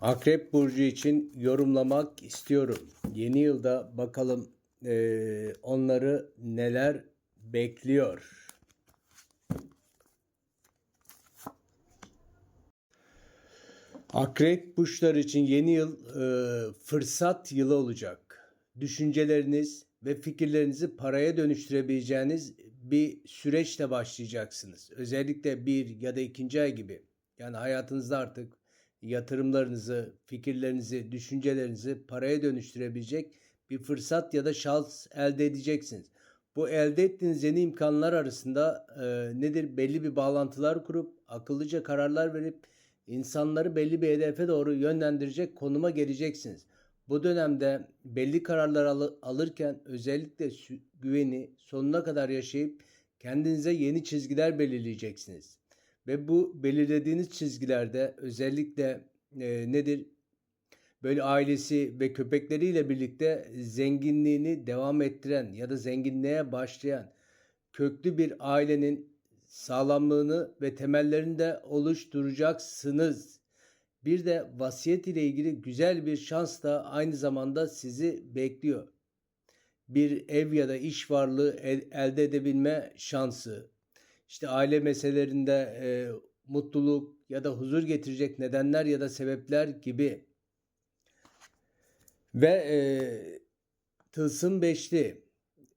Akrep Burcu için yorumlamak istiyorum. Yeni yılda bakalım eee, onları neler bekliyor. Akrep burçları için yeni yıl eee, fırsat yılı olacak. Düşünceleriniz ve fikirlerinizi paraya dönüştürebileceğiniz bir süreçle başlayacaksınız. Özellikle bir ya da ikinci ay gibi. Yani hayatınızda artık yatırımlarınızı, fikirlerinizi, düşüncelerinizi paraya dönüştürebilecek bir fırsat ya da şans elde edeceksiniz. Bu elde ettiğiniz yeni imkanlar arasında e, nedir? Belli bir bağlantılar kurup akıllıca kararlar verip insanları belli bir hedefe doğru yönlendirecek konuma geleceksiniz. Bu dönemde belli kararlar al- alırken özellikle güveni sonuna kadar yaşayıp kendinize yeni çizgiler belirleyeceksiniz. Ve bu belirlediğiniz çizgilerde özellikle e, nedir? Böyle ailesi ve köpekleriyle birlikte zenginliğini devam ettiren ya da zenginliğe başlayan köklü bir ailenin sağlamlığını ve temellerini de oluşturacaksınız. Bir de vasiyet ile ilgili güzel bir şans da aynı zamanda sizi bekliyor. Bir ev ya da iş varlığı el- elde edebilme şansı, işte aile meselelerinde e, mutluluk ya da huzur getirecek nedenler ya da sebepler gibi ve e, tılsım beşli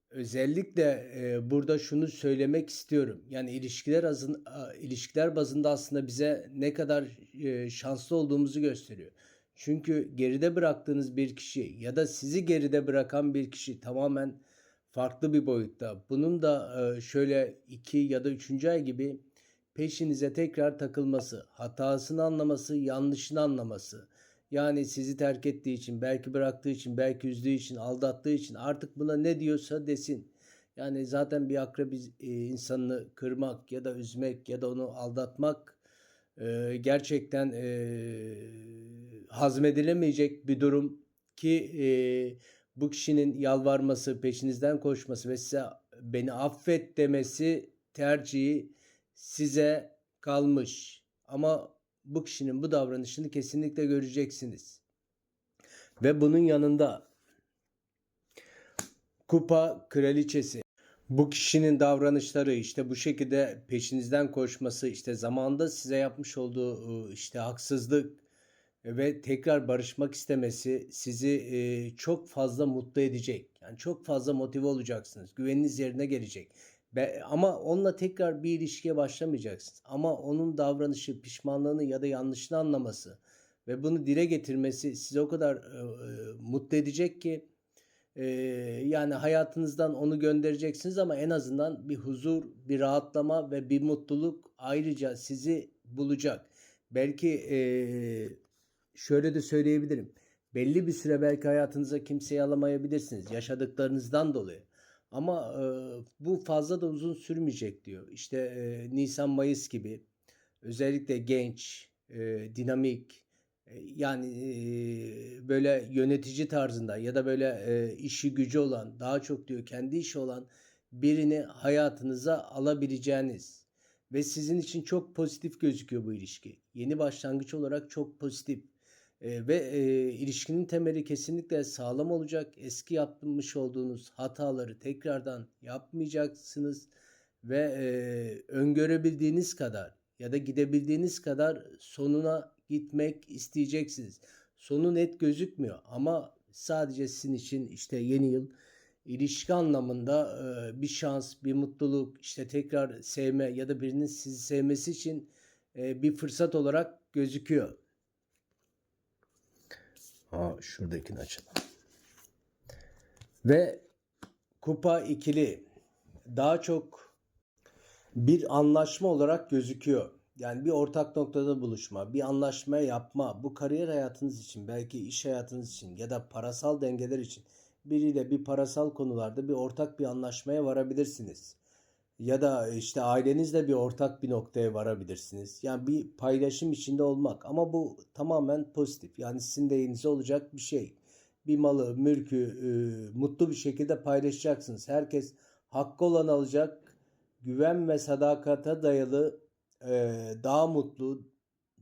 özellikle e, burada şunu söylemek istiyorum. Yani ilişkiler azın, ilişkiler bazında aslında bize ne kadar e, şanslı olduğumuzu gösteriyor. Çünkü geride bıraktığınız bir kişi ya da sizi geride bırakan bir kişi tamamen farklı bir boyutta. Bunun da şöyle iki ya da üçüncü ay gibi peşinize tekrar takılması, hatasını anlaması, yanlışını anlaması. Yani sizi terk ettiği için, belki bıraktığı için, belki üzdüğü için, aldattığı için artık buna ne diyorsa desin. Yani zaten bir akrep insanını kırmak ya da üzmek ya da onu aldatmak gerçekten hazmedilemeyecek bir durum ki bu kişinin yalvarması, peşinizden koşması ve size beni affet demesi tercihi size kalmış. Ama bu kişinin bu davranışını kesinlikle göreceksiniz. Ve bunun yanında kupa kraliçesi. Bu kişinin davranışları işte bu şekilde peşinizden koşması işte zamanda size yapmış olduğu işte haksızlık ve tekrar barışmak istemesi sizi e, çok fazla mutlu edecek. Yani çok fazla motive olacaksınız. Güveniniz yerine gelecek. Be- ama onunla tekrar bir ilişkiye başlamayacaksınız. Ama onun davranışı, pişmanlığını ya da yanlışını anlaması ve bunu dile getirmesi sizi o kadar e, e, mutlu edecek ki e, yani hayatınızdan onu göndereceksiniz ama en azından bir huzur, bir rahatlama ve bir mutluluk ayrıca sizi bulacak. Belki e, şöyle de söyleyebilirim. Belli bir süre belki hayatınıza kimseyi alamayabilirsiniz yaşadıklarınızdan dolayı. Ama e, bu fazla da uzun sürmeyecek diyor. İşte e, Nisan Mayıs gibi özellikle genç, e, dinamik e, yani e, böyle yönetici tarzında ya da böyle e, işi gücü olan daha çok diyor kendi işi olan birini hayatınıza alabileceğiniz ve sizin için çok pozitif gözüküyor bu ilişki. Yeni başlangıç olarak çok pozitif. E, ve e, ilişkinin temeli kesinlikle sağlam olacak. Eski yapmış olduğunuz hataları tekrardan yapmayacaksınız ve e, öngörebildiğiniz kadar ya da gidebildiğiniz kadar sonuna gitmek isteyeceksiniz. Sonu net gözükmüyor ama sadece sizin için işte yeni yıl ilişki anlamında e, bir şans, bir mutluluk, işte tekrar sevme ya da birinin sizi sevmesi için e, bir fırsat olarak gözüküyor. Ha şuradakini açalım. Ve kupa ikili daha çok bir anlaşma olarak gözüküyor. Yani bir ortak noktada buluşma, bir anlaşma yapma. Bu kariyer hayatınız için, belki iş hayatınız için ya da parasal dengeler için biriyle bir parasal konularda bir ortak bir anlaşmaya varabilirsiniz. Ya da işte ailenizle bir ortak bir noktaya varabilirsiniz. Yani bir paylaşım içinde olmak ama bu tamamen pozitif. Yani sizin lehinize olacak bir şey. Bir malı, mülkü e, mutlu bir şekilde paylaşacaksınız. Herkes hakkı olan alacak. Güven ve sadakata dayalı e, daha mutlu,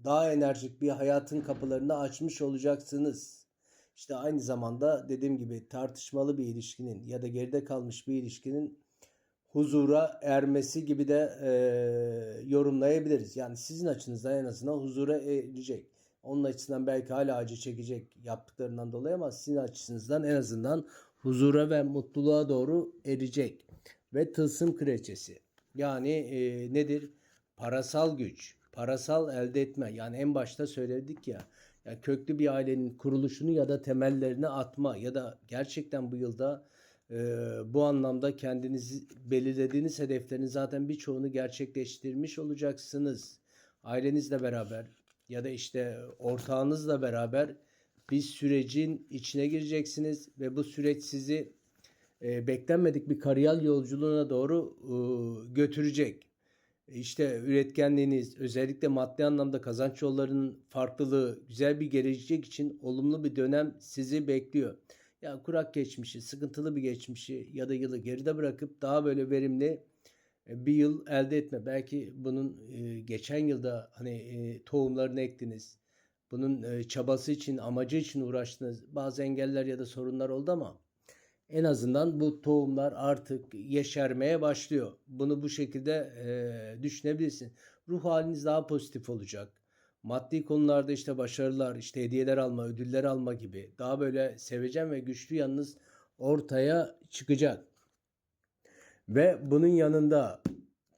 daha enerjik bir hayatın kapılarını açmış olacaksınız. İşte aynı zamanda dediğim gibi tartışmalı bir ilişkinin ya da geride kalmış bir ilişkinin huzura ermesi gibi de e, yorumlayabiliriz. Yani sizin açınızdan en azından huzura erecek. Onun açısından belki hala acı çekecek yaptıklarından dolayı ama sizin açınızdan en azından huzura ve mutluluğa doğru erecek. Ve tılsım kraliçesi. Yani e, nedir? Parasal güç, parasal elde etme. Yani en başta söyledik ya, ya köklü bir ailenin kuruluşunu ya da temellerini atma ya da gerçekten bu yılda bu anlamda kendinizi belirlediğiniz hedeflerin zaten birçoğunu gerçekleştirmiş olacaksınız. Ailenizle beraber ya da işte ortağınızla beraber bir sürecin içine gireceksiniz ve bu süreç sizi e, beklenmedik bir kariyer yolculuğuna doğru e, götürecek. İşte üretkenliğiniz, özellikle maddi anlamda kazanç yollarının farklılığı, güzel bir gelecek için olumlu bir dönem sizi bekliyor. Ya kurak geçmişi, sıkıntılı bir geçmişi ya da yılı geride bırakıp daha böyle verimli e, bir yıl elde etme. Belki bunun e, geçen yılda hani e, tohumlarını ektiniz. Bunun çabası için, amacı için uğraştınız. Bazı engeller ya da sorunlar oldu ama en azından bu tohumlar artık yeşermeye başlıyor. Bunu bu şekilde düşünebilirsin. Ruh haliniz daha pozitif olacak. Maddi konularda işte başarılar, işte hediyeler alma, ödüller alma gibi daha böyle sevecen ve güçlü yanınız ortaya çıkacak. Ve bunun yanında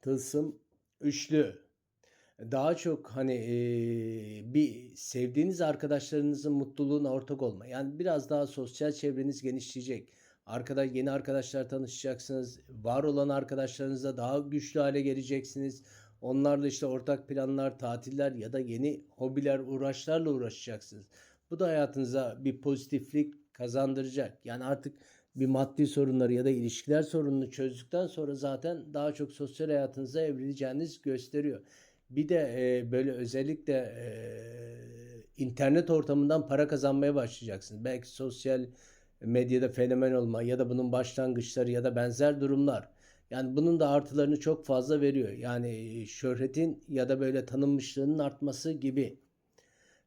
tılsım üçlü daha çok hani e, bir sevdiğiniz arkadaşlarınızın mutluluğuna ortak olma. Yani biraz daha sosyal çevreniz genişleyecek. Arkadaş yeni arkadaşlar tanışacaksınız. Var olan arkadaşlarınızla daha güçlü hale geleceksiniz. Onlarla işte ortak planlar, tatiller ya da yeni hobiler, uğraşlarla uğraşacaksınız. Bu da hayatınıza bir pozitiflik kazandıracak. Yani artık bir maddi sorunları ya da ilişkiler sorununu çözdükten sonra zaten daha çok sosyal hayatınıza evrileceğiniz gösteriyor. Bir de e, böyle özellikle e, internet ortamından para kazanmaya başlayacaksınız. Belki sosyal medyada fenomen olma ya da bunun başlangıçları ya da benzer durumlar. Yani bunun da artılarını çok fazla veriyor. Yani şöhretin ya da böyle tanınmışlığının artması gibi.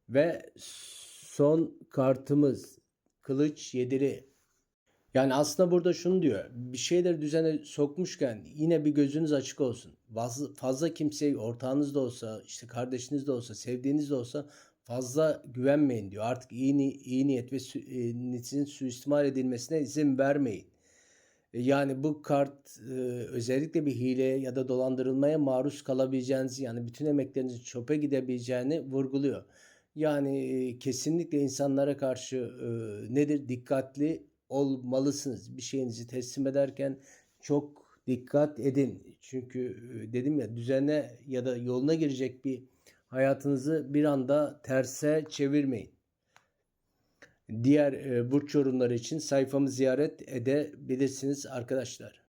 Ve son kartımız kılıç yediri. Yani aslında burada şunu diyor. Bir şeyleri düzene sokmuşken yine bir gözünüz açık olsun. Fazla, kimseye ortağınız da olsa, işte kardeşiniz de olsa, sevdiğiniz de olsa fazla güvenmeyin diyor. Artık iyi, iyi niyet ve sü, e, niyetin suistimal edilmesine izin vermeyin. E, Yani bu kart e, özellikle bir hileye ya da dolandırılmaya maruz kalabileceğinizi yani bütün emeklerinizin çöpe gidebileceğini vurguluyor. Yani e, kesinlikle insanlara karşı nedir dikkatli olmalısınız. Bir şeyinizi teslim ederken çok dikkat edin. Çünkü dedim ya düzene ya da yoluna girecek bir hayatınızı bir anda terse çevirmeyin. Diğer e, burç yorumları için sayfamı ziyaret edebilirsiniz arkadaşlar.